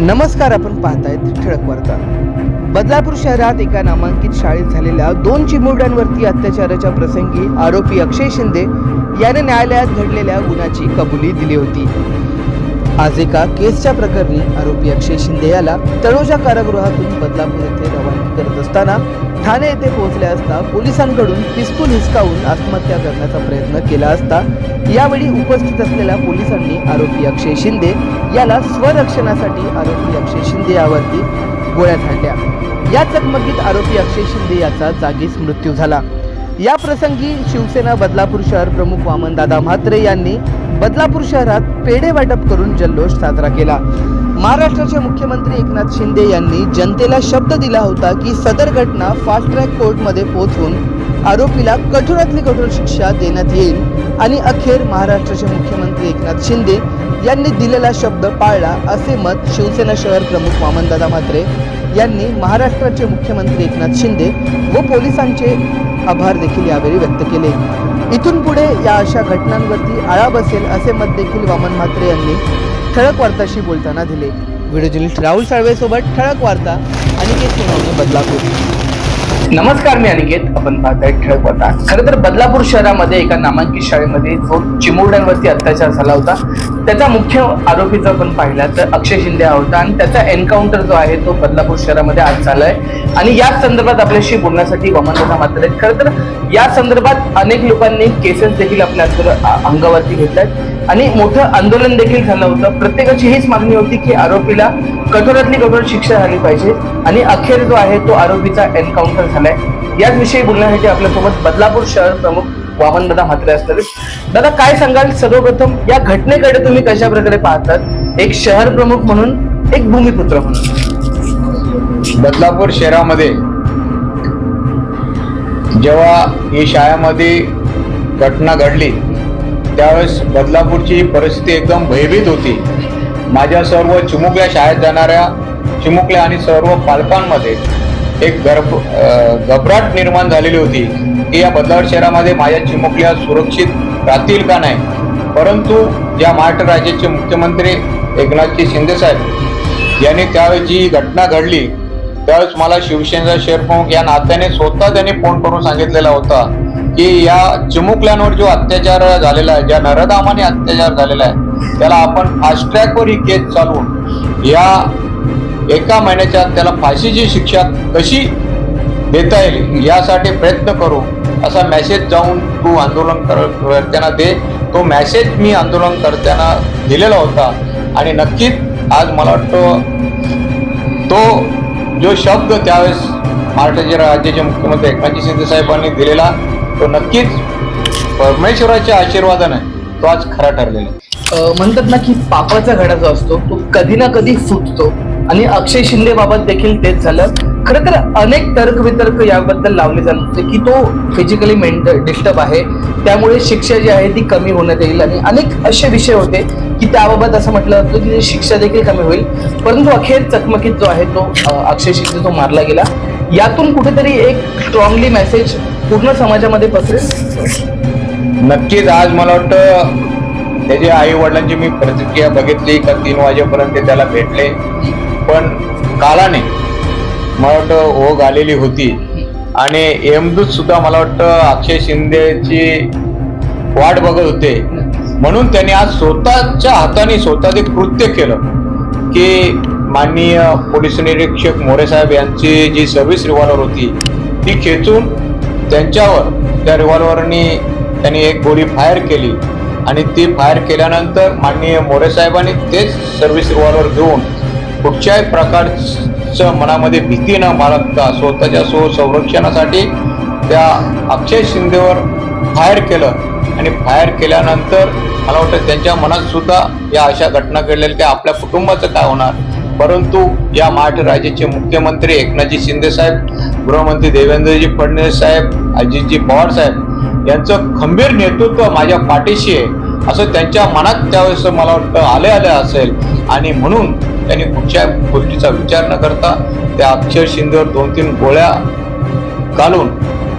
नमस्कार आपण पाहतायत ठळक वार्ता. बदलापूर शहरात एका नामांकित शाळेत झालेल्या दोन चिमुरड्यांवरती अत्याचाराच्या प्रसंगी आरोपी अक्षय शिंदे याने न्यायालयात घडलेल्या गुन्ह्याची कबुली दिली होती. आज एका केसच्या प्रकरणी आरोपी अक्षय शिंदे याला तळोजा कारागृहातून बदलापूर येथे रवाना करत असताना ठाणे येथे पोहोचले असता पोलिसांकडून पिस्तूल हिसकावून आत्महत्या करण्याचा प्रयत्न केला असता यावेळी उपस्थित असलेल्या पोलिसांनी आरोपी अक्षय शिंदे याला स्वरक्षणासाठी आरोपी अक्षय शिंदे यावरती गोळ्या झाडल्या. या चकमकीत आरोपी अक्षय शिंदे याचा जागीच मृत्यू झाला. या प्रसंगी शिवसेना बदलापूर शहर प्रमुख वामनदादा म्हात्रे यांनी बदलापूर शहरात पेढे वाटप करून जल्लोष साजरा केला. महाराष्ट्राचे मुख्यमंत्री एकनाथ शिंदे यांनी जनतेला शब्द दिला होता की सदर घटना फास्ट ट्रॅक कोर्टमध्ये पोहोचवून आरोपीला कठोरातली कठोर शिक्षा देण्यात येईल. आणि अखेर महाराष्ट्राचे मुख्यमंत्री एकनाथ शिंदे यांनी दिलेला शब्द पाळला असे मत शिवसेना शहर प्रमुख वामनदादा म्हात्रे यांनी महाराष्ट्राचे मुख्यमंत्री एकनाथ शिंदे व पोलिसांचे आभार देखील यावेळी व्यक्त केले. इथून पुढे या अशा घटनांवरती आळा बसेल असे मत देखील वामन म्हात्रे यांनी ठळक वार्ताशी बोलताना दिले. व्हिडिओ जर्नलिस्ट राहुल साळवेसोबत ठळक वार्ता आणि सोनवणे बदलापूर. नमस्कार मी अनिकेत. आपण पाहताय ठळक वार्ता. खरं तर बदलापूर शहरामध्ये एका नामांकित शाळेमध्ये जो चिमुरड्यांवरती अत्याचार झाला होता त्याचा मुख्य आरोपी जर आपण पाहिला तर अक्षय शिंदे हा होता आणि त्याचा एन्काउंटर जो आहे तो बदलापूर शहरामध्ये आज झालाय. आणि याच संदर्भात आपल्याशी बोलण्यासाठी वमनदादा मात्र आहेत. खरं तर या संदर्भात अनेक लोकांनी केसेस देखील आपल्या अंगावरती घेतल्यात. आणि मोठं आंदोलन देखील झालं होतं. प्रत्येकाची हीच मागणी होती की आरोपीला कठोरातली कठोर शिक्षा झाली पाहिजे. आणि अखेर जो आहे तो आरोपीचा एन्काउंटर झालाय. याच विषयी बोलण्यासाठी आपल्यासोबत बदलापूर शहर प्रमुख वामनदादा म्हात्रे असतात. दादा काय सांगाल? सर्वप्रथम या घटनेकडे तुम्ही कशा प्रकारे पाहतात? एक शहर प्रमुख म्हणून एक भूमिपुत्र म्हणून. बदलापूर शहरामध्ये जेव्हा ही शाळेमध्ये घटना घडली त्यावेळेस बदलापूरची परिस्थिती एकदम भयभीत होती. माझ्या सर्व चिमुकल्या शाळेत जाणाऱ्या चिमुकल्या आणि सर्व पालकांमध्ये एक गर्भ अं, घबराट निर्माण झालेली होती. की या बदलावट शहरामध्ये माझ्या चिमुकल्या सुरक्षित राहतील का नाही? परंतु या महाराष्ट्र राज्याचे मुख्यमंत्री एकनाथजी शिंदेसाहेब यांनी त्यावेळी जी घटना घडली त्यावेळेस मला शिवसेनेचा शेअर प्रमुख या नात्याने स्वतः त्यांनी फोन करून सांगितलेला होता की या चिमुकल्यांवर जो अत्याचार झालेला आहे ज्या नरधामाने अत्याचार झालेला आहे त्याला आपण फास्ट ट्रॅकवर ही केस चालवून या एका महिन्याच्या त्याला फाशीची शिक्षा कशी देता येईल. यासाठी प्रयत्न करू असा मेसेज जाऊन तू आंदोलन कर दे. तो मेसेज मी आंदोलन करत्यांना दिलेला होता. आणि नक्कीच आज मला वाटतं तो जो शब्द त्यावेळेस महाराष्ट्राचे राज्याचे मुख्यमंत्री एकनाथजी शिंदे साहेबांनी दिलेला तो नक्कीच परमेश्वराच्या आशीर्वादाने तो आज खरा ठरलेला म्हणतात ना की पापाचा घडा जो असतो तो कधी ना कधी फुटतो आणि अक्षय शिंदे बाबत देखील तेच झालं. खरं तर अनेक तर्क वितर्क याबद्दल लावले जात की तो फिजिकली मेंटल डिस्टर्ब आहे. त्यामुळे शिक्षा जी आहे ती कमी होण्यात येईल आणि अनेक असे विषय होते की त्याबाबत असं म्हटलं जातं की शिक्षा देखील कमी होईल. परंतु अखेर चकमकीत जो आहे तो अक्षय शिंदे तो मारला गेला यातून कुठेतरी एक स्ट्रॉंगली मेसेज पूर्ण समाजामध्ये पसरेल. नक्कीच आज मला वाटतं त्याच्या आई वडिलांची मी प्रतिक्रिया बघितली का तीन वाजेपर्यंत त्याला भेटले. पण कालाने मला वाटतं ओघ आलेली होती. आणि एमदूत सुद्धा मला वाटतं अक्षय शिंदेची वाट बघत होते. म्हणून त्यांनी आज स्वतःच्या हाताने स्वतः ते कृत्य केलं. की माननीय पोलीस निरीक्षक मोरे साहेब यांची जी सर्व्हिस रिव्हॉल्वर होती ती खेचून त्यांच्यावर त्या रिव्हॉल्वरनी त्यांनी एक गोळी फायर केली. आणि ती फायर केल्यानंतर माननीय मोरे साहेबांनी तेच सर्व्हिस रिव्हॉल्वर घेऊन कुठच्याही स्वतःच्या मनामध्ये भीती न बाळगता स्वतःच्या सो संरक्षणासाठी त्या अक्षय शिंदेवर फायर केलं. आणि फायर केल्यानंतर मला वाटतं त्यांच्या मनात सुद्धा या अशा घटना घडलेल्या की आपल्या कुटुंबाचं काय होणार? परंतु या महाराष्ट्र राज्याचे मुख्यमंत्री एकनाथजी शिंदे साहेब गृहमंत्री देवेंद्रजी फडणवीस साहेब अजितजी पवार साहेब यांचं खंबीर नेतृत्व माझ्या पाठीशी आहे. असं त्यांच्या मनात त्यावेळेस मला वाटतं आले आले असेल. आणि म्हणून त्यांनी कुठच्या गोष्टीचा विचार न करता त्या अक्षर शिंदेवर दोन तीन गोळ्या घालून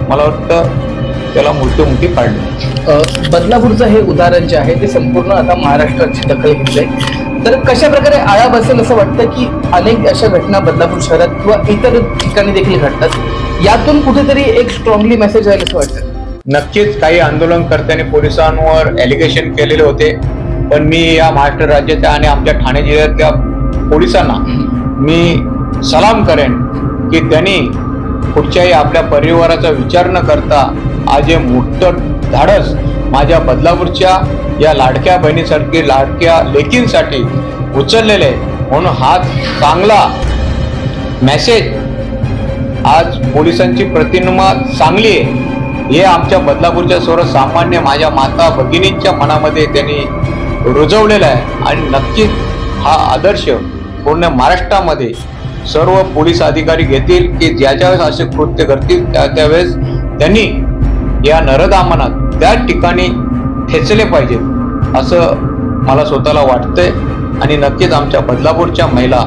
मला वाटतं त्याला मृत्युमुखी काढले बदलापूरचं हे उदाहरण जे आहे ते संपूर्ण आता महाराष्ट्राची दखल घेतलंय तर कशा प्रकारे आळा बसेल असं वाटतं की अनेक अशा घटना बदलापूर शहरात किंवा इतर ठिकाणी देखील घडतात? यातून कुठेतरी एक स्ट्रॉंगली मेसेज आहे असं वाटतं. नक्कीच काही आंदोलनकर्त्यांनी पोलिसांवर एलिगेशन केलेले होते. पण मी या महाराष्ट्र राज्याच्या आणि आमच्या ठाणे जिल्ह्यातल्या पोलिसांना मी सलाम करेन की त्यांनी कुठच्याही आपल्या परिवाराचा विचार न करता आज हे मोठं धाडस माझ्या बदलापूरच्या या लाडक्या बहिणीसारखी लाडक्या लेकींसाठी उचललेले आहे. म्हणून हा चांगला मेसेज आज पोलिसांची प्रतिमा चांगली आहे. हे आमच्या बदलापूरच्या सर्वसामान्य माझ्या माता भगिनींच्या मनामध्ये त्यांनी रुजवलेलं आहे. आणि नक्कीच हा आदर्श पूर्ण महाराष्ट्रामध्ये सर्व पोलीस अधिकारी घेतील की ज्या वेळेस असे कृत्य करतील त्या त्यावेळेस त्यांनी या नरदामनात त्या ठिकाणी ठेचले पाहिजेत असं मला स्वतःला वाटतंय. आणि नक्कीच आमच्या बदलापूरच्या महिला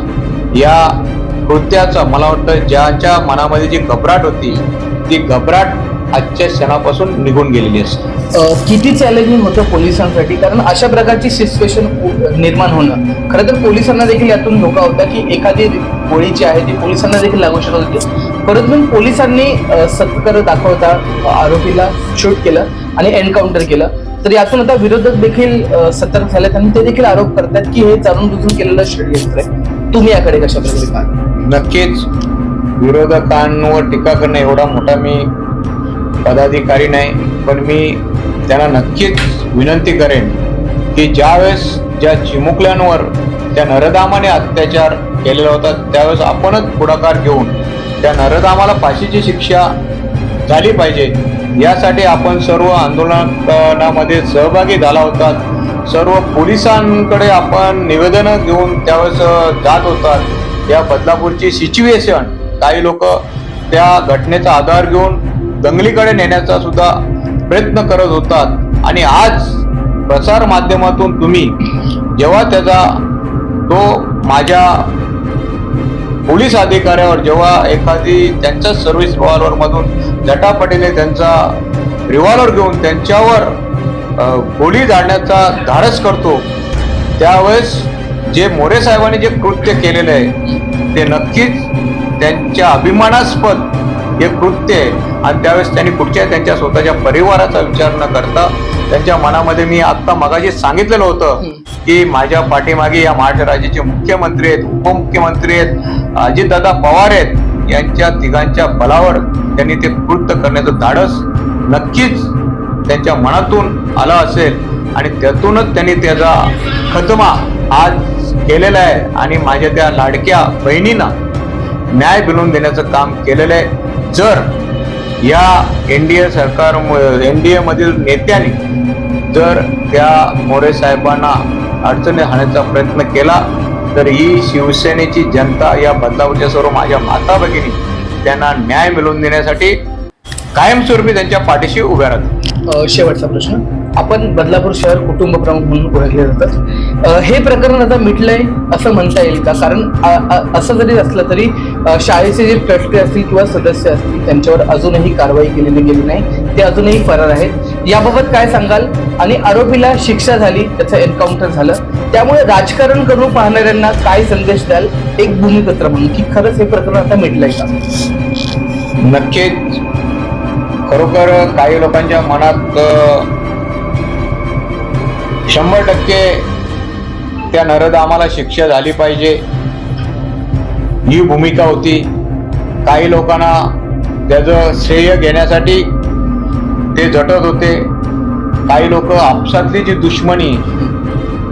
या कृत्याचा मला वाटतं ज्याच्या मनामध्ये जी घबराट होती ती घबराट आजच्या क्षणापासून निघून गेलेली असते. किती चॅलेंजिंग होतं पोलिसांसाठी? कारण अशा प्रकारची सिच्युएशन निर्माण होणं. खरं तर पोलिसांना देखील यातून धोका होता की एखादी गोळी जी आहे ती पोलिसांना देखील लागू शकत होती. परंतु पोलिसांनी सत्कर दाखवता आरोपीला शूट केलं आणि एन्काउंटर केलं. तर यातून आता विरोधक देखील सतर्क झालेत आणि ते देखील आरोप करतात की हे जाणून बुजून केलेलं षडयंत्र आहे. तुम्ही याकडे कशा प्रकारे पाहता? नक्कीच. विरोधकांवर टीका करणं एवढा मोठा मी पदाधिकारी नाही पण मी त्यांना नक्कीच विनंती करेन की ज्यावेळेस ज्या चिमुकल्यांवर त्या नरदामाने अत्याचार केलेला होता त्यावेळेस आपणच पुढाकार घेऊन त्या नरदामाला फाशीची शिक्षा झाली पाहिजे. यासाठी आपण सर्व आंदोलनामध्ये सहभागी झाला होतात सर्व पोलिसांकडे आपण निवेदनं घेऊन त्यावेळेस जात होतात या बदलापूरची सिच्युएशन काही लोक त्या घटनेचा आधार घेऊन दंगलीकडे नेण्याचा सुद्धा प्रयत्न करत होतात. आणि आज प्रसार माध्यमातून तुम्ही जेव्हा त्याचा तो माझ्या पोलीस अधिकाऱ्यावर जेव्हा एखादी त्यांच्याच सर्व्हिस रिव्हॉल्वर मधून झटापटीने त्यांचा रिव्हॉल्वर घेऊन त्यांच्यावर गोळी झाडण्याचा धाडस करतो त्यावेळेस जे मोरे साहेबांनी जे कृत्य केलेलं आहे ते नक्कीच त्यांच्या अभिमानास्पद हे कृत्य आहे. आणि त्यावेळेस त्यांनी कुठच्या त्यांच्या स्वतःच्या परिवाराचा विचार न करता त्यांच्या मनामध्ये मी आत्ता मगाशी सांगितलेलं होतं की माझ्या पाठीमागे या महाराष्ट्र राज्याचे मुख्यमंत्री आहेत उपमुख्यमंत्री आहेत अजितदादा पवार आहेत. यांच्या तिघांच्या बलावर त्यांनी ते कृत्य करण्याचं धाडस नक्कीच त्यांच्या मनातून आला असेल. आणि त्यातूनच त्यांनी त्याचा खतमा आज केलेला आहे. आणि माझ्या त्या लाडक्या बहिणींना न्याय मिळवून देण्याचं काम केलेलं आहे. जर या एन डी ए सरकार एन डी एमधील नेत्यांनी जर त्या मोरे साहेबांना अडचणी आणण्याचा प्रयत्न केला तर ही शिवसेनेची जनता या बदलावच्या सर्व माझ्या माता भगिनी त्यांना न्याय मिळवून देण्यासाठी कायमस्वरूपी त्यांच्या पाठीशी उभ्या राहतात शेवटचा प्रश्न. आपण बदलापूर शहर कुटुंब प्रमुख म्हणून ओळखले जातात. हे प्रकरण आता मिटलंय असं म्हणता येईल का? कारण असं जरी असलं तरी शाळेचे जे ट्रस्टी असतील किंवा सदस्य असतील त्यांच्यावर अजूनही कारवाई केलेली गेली नाही. ते अजूनही फरार आहेत. याबाबत काय सांगाल? आणि आरोपीला शिक्षा झाली त्याचं एन्काउंटर झालं. त्यामुळे राजकारण करून पाहणाऱ्यांना काय संदेश द्याल? एक भूमिपत्र म्हणून. की खरंच हे प्रकरण आता मिटलंय का? नक्कीच. खरोखर काही लोकांच्या मनात शंभर टक्के त्या नरदामाला शिक्षा झाली पाहिजे. ही भूमिका होती. काही लोकांना त्याचं श्रेय घेण्यासाठी ते झटत होते. काही लोक आपसातली जी दुश्मनी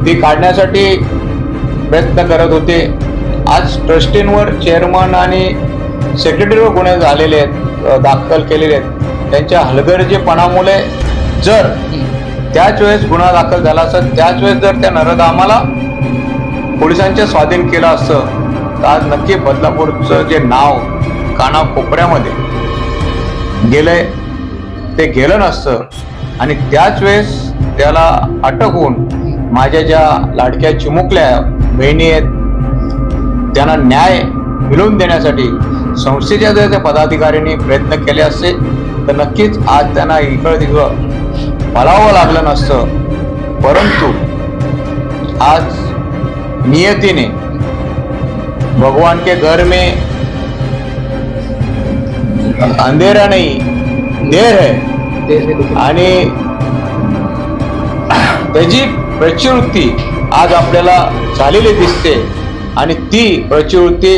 ती काढण्यासाठी प्रयत्न करत होते. आज ट्रस्टींवर चेअरमन आणि सेक्रेटरीवर गुन्हे झालेले आहेत दाखल केलेले आहेत. त्यांच्या हलगर्जीपणामुळे जर त्याच वेळेस गुन्हा दाखल झाला असत त्याच वेळेस जर त्या नरदामाला पोलिसांच्या स्वाधीन केलं असतं तर आज नक्की बदलापूरचं जे नाव काना कोपऱ्यामध्ये गेलंय ते गेलं नसतं. आणि त्याच वेळेस त्याला अटक होऊन माझ्या ज्या लाडक्या चिमुकल्या बहिणी आहेत त्यांना न्याय मिळवून देण्यासाठी संस्थेच्या जर त्या पदाधिकाऱ्यांनी प्रयत्न केले असते तर नक्कीच आज त्यांना इकडं तिकडं पळावं लागलं नसतं. परंतु आज नियति ने भगवान के घर में अंधेरा नहीं देर है आणि त्याची प्रचिवृत्ती आज आपल्याला झालेली दिसते आणि ती प्रचिवृत्ती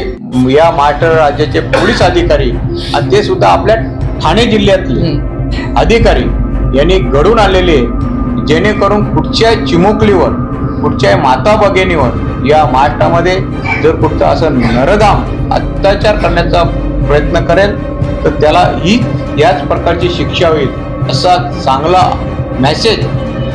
या महाराष्ट्र राज्याचे पोलीस अधिकारी आणि ते सुद्धा आपल्या ठाणे जिल्ह्यातले अधिकारी यांनी घडून आलेले जेणेकरून कुठच्या चिमुकलीवर कुठच्या माता भगिनीवर या महाराष्ट्रामध्ये जर कुठचं असं नरगाम अत्याचार करण्याचा प्रयत्न करेल तर त्याला ही याच प्रकारची शिक्षा होईल असा चांगला मेसेज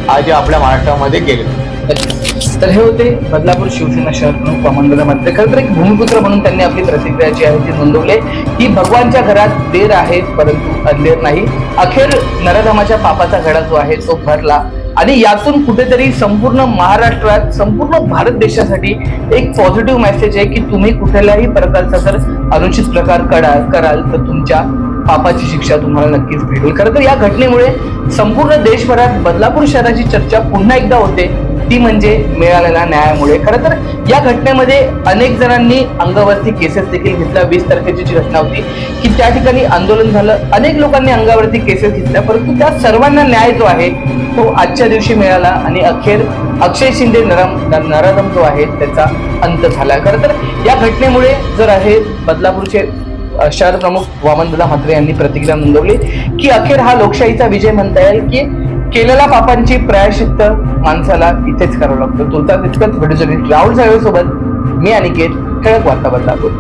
आज आपल्या महाराष्ट्रामध्ये गेले तर हे होते बदलापूर शिवसेना शहर प्रमुख महामंडळामध्ये खरं तर एक भूमिपुत्र म्हणून त्यांनी आपली प्रतिक्रिया जी आहे ती नोंदवली की भगवानच्या घरात देर आहे परंतु अंधेर नाही. अखेर नरधमाच्या पापाचा घडा जो आहे तो भरला. आणि यातून कुठेतरी संपूर्ण महाराष्ट्रात संपूर्ण भारत देशासाठी एक पॉझिटिव्ह मेसेज आहे की तुम्ही कुठल्याही प्रकारचा जर अनुचित प्रकार कराल कराल तर तुमच्या पापाची शिक्षा तुम्हाला नक्कीच भेटेल. खरं तर या घटनेमुळे संपूर्ण देशभरात बदलापूर शहराची चर्चा पुन्हा एकदा होते. ती म्हणजे मिळालेल्या न्यायामुळे. खरं तर या घटनेमध्ये अनेक जणांनी अंगावरती केसेस देखील घेतल्या. वीस तारखेची जी घटना होती की त्या ठिकाणी आंदोलन झालं. अनेक लोकांनी अंगावरती केसेस घेतल्या. परंतु त्या सर्वांना न्याय जो आहे तो आजच्या दिवशी मिळाला आणि अखेर अक्षय शिंदे नरम नराधम जो आहे त्याचा अंत झाला. खरं तर या घटनेमुळे जर आहे बदलापूरचे शहर प्रमुख वामनदादा म्हात्रे यांनी प्रतिक्रिया नोंदवली की अखेर हा लोकशाहीचा विजय म्हणता येईल की केलेल्या पापांची प्रायश्चित्त माणसाला इथेच करावं लागतं. तुमचा तितकंच व्हिडिओ राहुल साहेब सोबत मी अनिकेत ठळक वार्ता बदलापूर